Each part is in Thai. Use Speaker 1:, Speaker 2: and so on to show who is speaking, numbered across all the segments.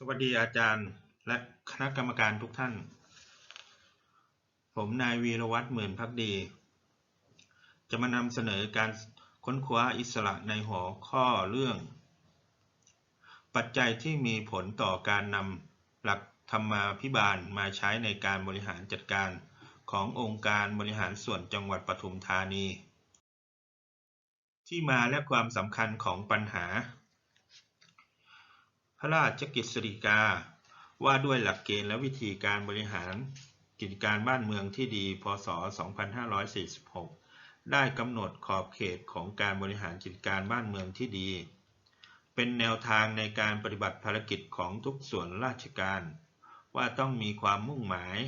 Speaker 1: สวัสดีอาจารย์และคณะกรรมการทุกท่าน ผมนายวีรวัตรหมื่นพักดี จะมานำเสนอการค้นคว้าอิสระในหัวข้อเรื่อง ปัจจัยที่มีผลต่อการนำหลักธรรมาภิบาลมาใช้ในการบริหารจัดการขององค์การบริหารส่วนจังหวัดปทุมธานี ที่มาและความสำคัญของปัญหา พระราชกฤษฎีกา ว่าด้วยหลักเกณฑ์และวิธีการบริหารกิจการบ้านเมืองที่ดี พศ 2546 ได้กำหนดขอบเขตของการบริหารกิจการบ้านเมืองที่ดี เป็นแนวทางในการปฏิบัติภารกิจของทุกส่วนราชการ ว่าต้องมีความมุ่งหมาย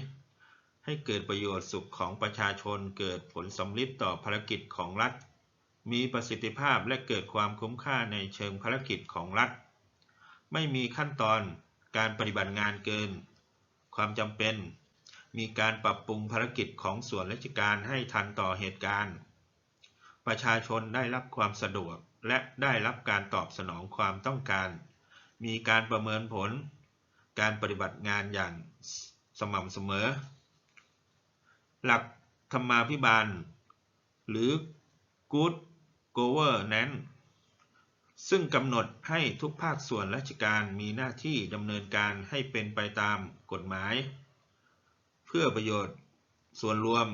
Speaker 1: ให้เกิดประโยชน์สุขของประชาชนเกิดผลสำลิดต่อภารกิจของรัฐ มีประสิทธิภาพและเกิดความคุ้มค่าในเชิงภารกิจของรัฐ ไม่มีขั้นตอนการปฏิบัติงานเกิน ความจำเป็น มีการปรับปรุงภารกิจของส่วนราชการให้ทันต่อเหตุการณ์ ประชาชนได้รับความสะดวกและได้รับการตอบสนองความต้องการ มีการประเมินผล การปฏิบัติงานอย่างสม่ำเสมอ หลักธรรมาภิบาล หรือ Good Governance ซึ่งกำหนดให้ทุกภาคส่วนราชการมีหน้าที่ดำเนินการให้เป็นไปตามกฎหมาย เพื่อประโยชน์ส่วนรวม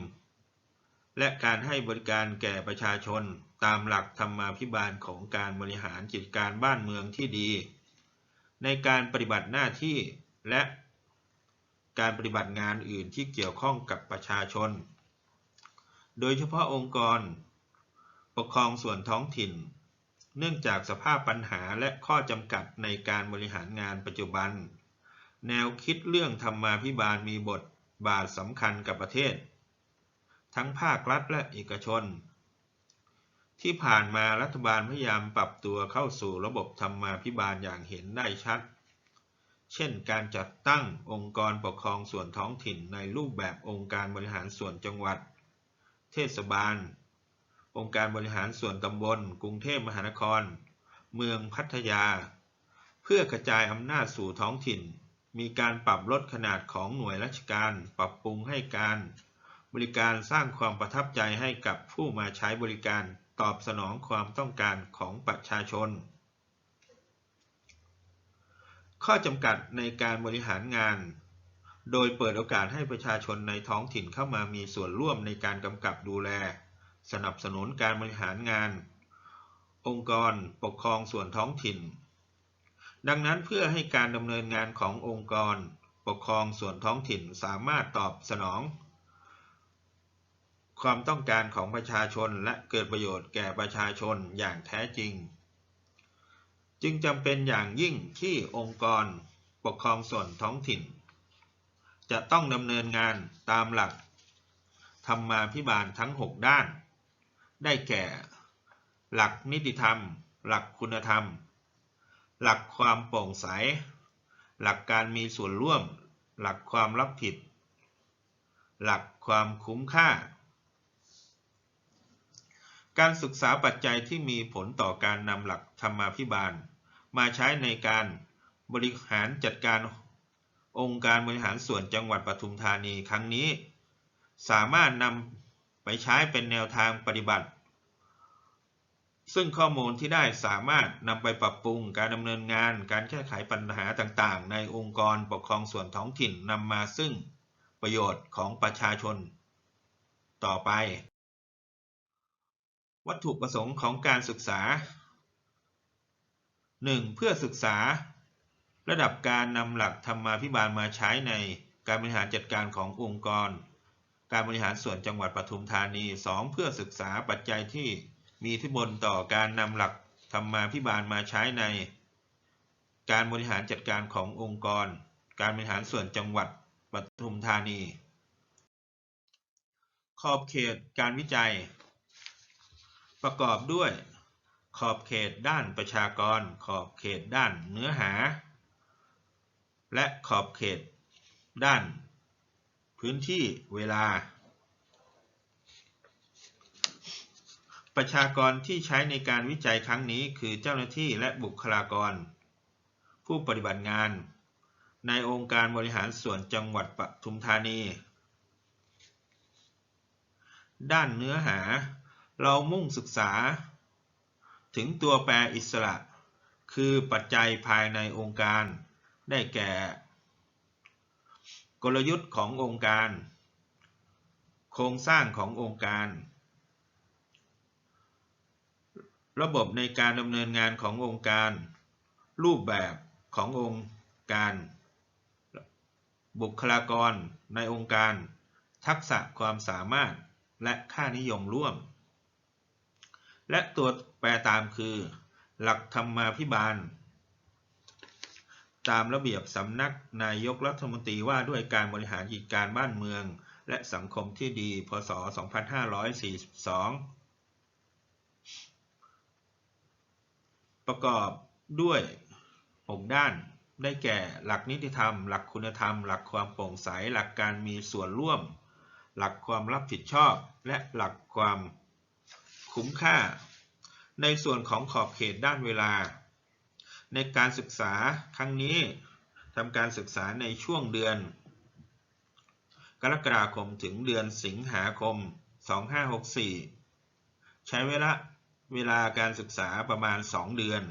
Speaker 1: และการให้บริการแก่ประชาชนตามหลักธรรมาภิบาลของการบริหารกิจการบ้านเมืองที่ดี ในการปฏิบัติหน้าที่และการปฏิบัติงานอื่นที่เกี่ยวข้องกับประชาชน โดยเฉพาะองค์กร ปกครองส่วนท้องถิ่น เนื่องจากสภาพปัญหาและข้อจำกัดในการบริหารงานปัจจุบัน แนวคิดเรื่องธรรมาภิบาลมีบทบาทสำคัญกับประเทศ ทั้งภาครัฐและเอกชน ที่ผ่านมารัฐบาลพยายามปรับตัวเข้าสู่ระบบธรรมาภิบาลอย่างเห็นได้ชัด เช่นการจัดตั้งองค์กรปกครองส่วนท้องถิ่นในรูปแบบองค์การบริหารส่วนจังหวัด เทศบาล องค์การบริหารส่วนตำบล กรุงเทพมหานคร เมืองพัทยา เพื่อกระจายอำนาจสู่ท้องถิ่น มีการปรับลดขนาดของหน่วยราชการ ปรับปรุงให้การ บริการสร้างความประทับใจให้กับผู้มาใช้บริการตอบสนองความต้องการของประชาชน ข้อจำกัดในการบริหารงาน โดยเปิดโอกาสให้ประชาชนในท้องถิ่นเข้ามามีส่วนร่วมในการกำกับดูแล สนับสนุนการบริหารงาน องค์กรปกครองส่วนท้องถิ่น ดังนั้นเพื่อให้การดำเนินงานขององค์กร ปกครองส่วนท้องถิ่นสามารถตอบสนอง ความต้องการของประชาชนและเกิดประโยชน์แก่ประชาชนอย่างแท้จริง จึงจำเป็นอย่างยิ่งที่องค์กร ปกครองส่วนท้องถิ่น จะต้องดำเนินงานตามหลักธรรมาภิบาลทั้ง 6 ด้าน ได้แก่ หลักนิติธรรม หลักคุณธรรม หลักความโปร่งใส หลักการมีส่วนร่วม หลักความรับผิด หลักความคุ้มค่า การศึกษาปัจจัยที่มีผลต่อการนำหลักธรรมาภิบาล มาใช้ในการบริหารจัดการองค์การบริหารส่วนจังหวัดปทุมธานีครั้งนี้ สามารถนำ ไปใช้เป็นแนวทางปฏิบัติ ซึ่งข้อมูลที่ได้สามารถนำไปปรับปรุงการดำเนินงาน การแก้ไขปัญหาต่างๆ ในองค์กรปกครองส่วนท้องถิ่นนำมาซึ่งประโยชน์ของประชาชน ต่อไป วัตถุประสงค์ของการศึกษา 1. เพื่อศึกษา ระดับการนำหลักธรรมาภิบาลมาใช้ในการบริหารจัดการขององค์กร การบริหารส่วนจังหวัดปทุมธานี 2. เพื่อศึกษาปัจจัยที่มีที่บนต่อการนำหลักธรรมาภิบาลมาใช้ใน การบริหารจัดการขององค์กร การบริหารส่วนจังหวัดปทุมธานี ขอบเขตการวิจัย ประกอบด้วย ขอบเขตด้านประชากร ขอบเขตด้านเนื้อหา และขอบเขตด้าน พื้นที่เวลา ประชากรที่ใช้ในการวิจัยครั้งนี้คือเจ้าหน้าที่และบุคลากร ผู้ปฏิบัติงาน ในองค์การบริหารส่วนจังหวัดปทุมธานี ด้านเนื้อหาเรามุ่งศึกษา ถึงตัวแปรอิสระ คือปัจจัยภายในองค์การ ได้แก่ กลยุทธ์ขององค์การ โครงสร้างขององค์การ ระบบในการดำเนินงานขององค์การ รูปแบบขององค์การ บุคลากรในองค์การ ทักษะความสามารถและค่านิยมร่วม และตัวแปรตามคือ หลักธรรมาภิบาล ตามระเบียบสำนักนายกรัฐมนตรีว่าด้วยการบริหารกิจการบ้านเมือง และสังคมที่ดี พศ 2542 ประกอบด้วย 6 ด้าน ได้แก่ หลักนิติธรรม หลักคุณธรรม หลักความโปร่งใส หลักการมีส่วนร่วม หลักความรับผิดชอบ และหลักความคุ้มค่า ในส่วนของขอบเขตด้านเวลา ในการศึกษาครั้งนี้ทำการศึกษาในช่วงเดือน กรกฎาคมถึงเดือนสิงหาคม 2564 ใช้เวลาเวลาการศึกษาประมาณ 2 เดือน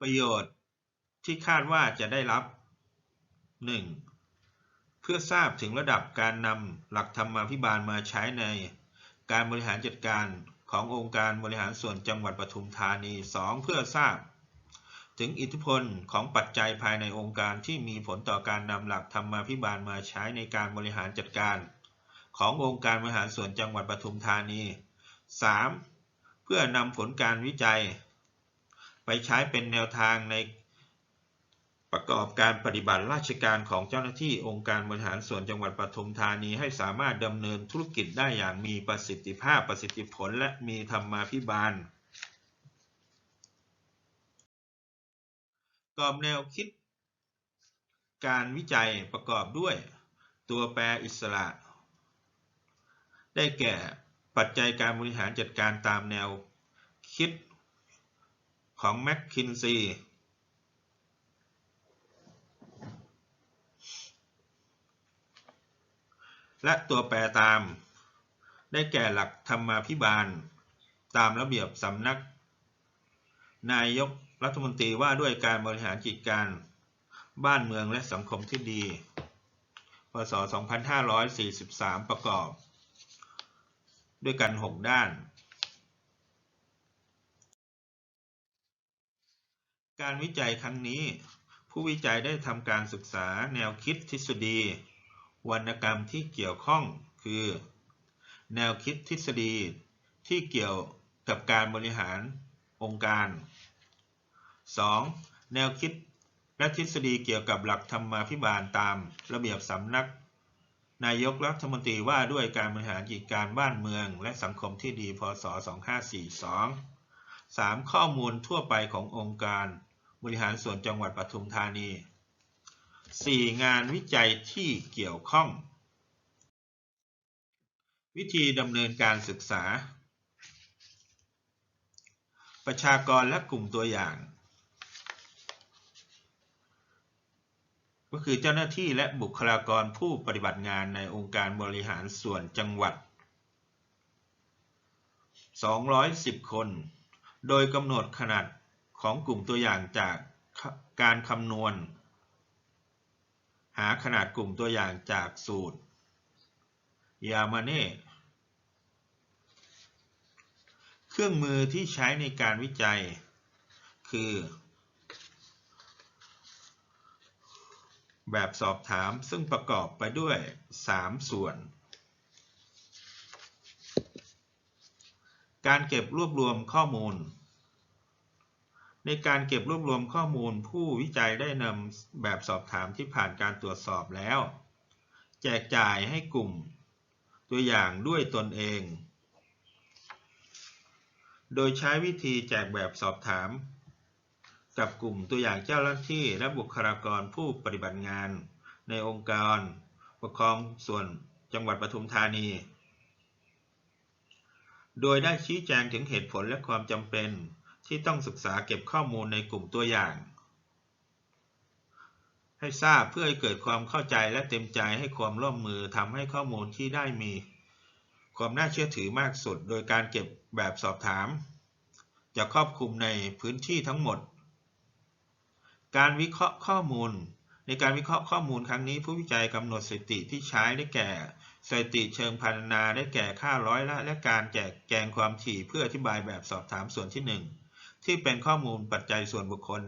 Speaker 1: ประโยชน์ที่คาดว่าจะได้รับ 1. เพื่อทราบถึงระดับการนำหลักธรรมาภิบาลมาใช้ในการบริหารจัดการ ขององค์การบริหารส่วนจังหวัดปทุมธานี 2. เพื่อทราบ ถึงอิทธิพลของปัจจัยภายในองค์การที่มีผลต่อการนำหลักธรรมาภิบาลมาใช้ในการบริหารจัดการ ขององค์การบริหารส่วนจังหวัดปทุมธานี 3. เพื่อนำผลการวิจัย ไปใช้เป็นแนวทางใน ประกอบการปฏิบัติราชการของเจ้าหน้าที่องค์การบริหารส่วนจังหวัดปทุมธานีให้สามารถดำเนินธุรกิจได้อย่างมีประสิทธิภาพประสิทธิผลและมีธรรมาภิบาลกรอบแนวคิดการวิจัยประกอบด้วยตัวแปรอิสระ ได้แก่ปัจจัยการบริหารจัดการตามแนวคิดของแมคคินซี และตัวแปรตาม ได้แก่หลักธรรมาภิบาล ตามระเบียบสำนัก นายกรัฐมนตรีว่าด้วยการบริหารจิตการ บ้านเมืองและสังคมที่ดี พศ 2543 ประกอบ ด้วยกัน 6 ด้าน การวิจัยครั้งนี้ ผู้วิจัยได้ทำการศึกษาแนวคิดทฤษฎี วรรณกรรมที่เกี่ยวข้องคือ แนวคิดทฤษฎีที่เกี่ยวกับการบริหารองค์การ 2. แนวคิดและทฤษฎีเกี่ยวกับหลักธรรมาภิบาลตามระเบียบสำนัก นายกรัฐมนตรีว่าด้วยการบริหารกิจการบ้านเมือง และสังคมที่ดีพศ 2542 3. ข้อมูลทั่วไปขององค์การ บริหารส่วนจังหวัดปทุมธานี 4. งานวิจัยที่เกี่ยวข้อง วิธีดำเนินการศึกษา ประชากรและกลุ่มตัวอย่าง ก็คือเจ้าหน้าที่และบุคลากรผู้ปฏิบัติงานในองค์การบริหารส่วนจังหวัด 210 คน โดยกำหนดขนาดของกลุ่มตัวอย่างจากการคำนวณ หาขนาดกลุ่มตัวอย่างจากสูตรยามาเน่เครื่องมือที่ใช้ในการวิจัย คือ แบบสอบถามซึ่งประกอบไปด้วย 3 ส่วน การเก็บรวบรวมข้อมูล ในการเก็บรวบรวมข้อมูลผู้วิจัยได้นำแบบสอบถามที่ผ่านการตรวจสอบแล้ว แจกจ่ายให้กลุ่ม ตัวอย่างด้วยตนเอง โดยใช้วิธีแจกแบบสอบถาม กับกลุ่มตัวอย่างเจ้าหน้าที่และบุคลากรผู้ปฏิบัติงาน ในองค์กร ปกครองส่วนจังหวัดปทุมธานี โดยได้ชี้แจงถึงเหตุผลและความจำเป็น ที่ต้องศึกษาเก็บข้อมูลในกลุ่มตัวอย่าง ให้ทราบเพื่อให้เกิดความเข้าใจและเต็มใจให้ความร่วมมือทำให้ข้อมูลที่ได้มี ความน่าเชื่อถือมากสุด โดยการเก็บแบบสอบถาม จะครอบคลุมในพื้นที่ทั้งหมด การวิเคราะห์ข้อมูล ในการวิเคราะห์ข้อมูลครั้งนี้ ผู้วิจัยกำหนดสถิติที่ใช้ได้แก่สถิติเชิงพรรณนาได้แก่ค่าร้อยละและการแจกแจงความถี่เพื่ออธิบายแบบสอบถามส่วนที่ 1 ที่เป็นข้อมูลปัจจัยส่วนบุคคล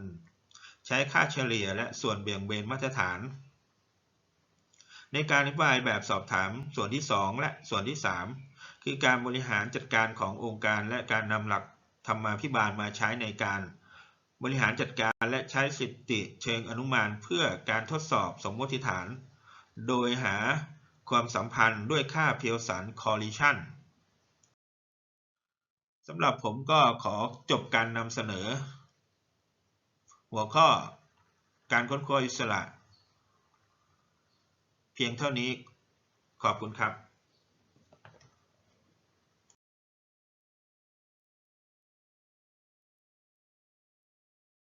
Speaker 1: ใช้ค่าเฉลี่ยและส่วนเบี่ยงเบนมาตรฐาน ในการอธิบายแบบสอบถามส่วนที่ 2 และส่วนที่ 3 คือการบริหารจัดการขององค์การและการนำหลักธรรมาภิบาลมาใช้ในการบริหารจัดการและใช้สถิติเชิงอนุมานเพื่อการทดสอบสมมติฐาน โดยหาความสัมพันธ์ด้วยค่าเพียวสันคอลิชัน สำหรับผมก็ขอจบการนำเสนอ หัวข้อการค้นคว้าอิสระ เพียงเท่านี้ขอบคุณครับ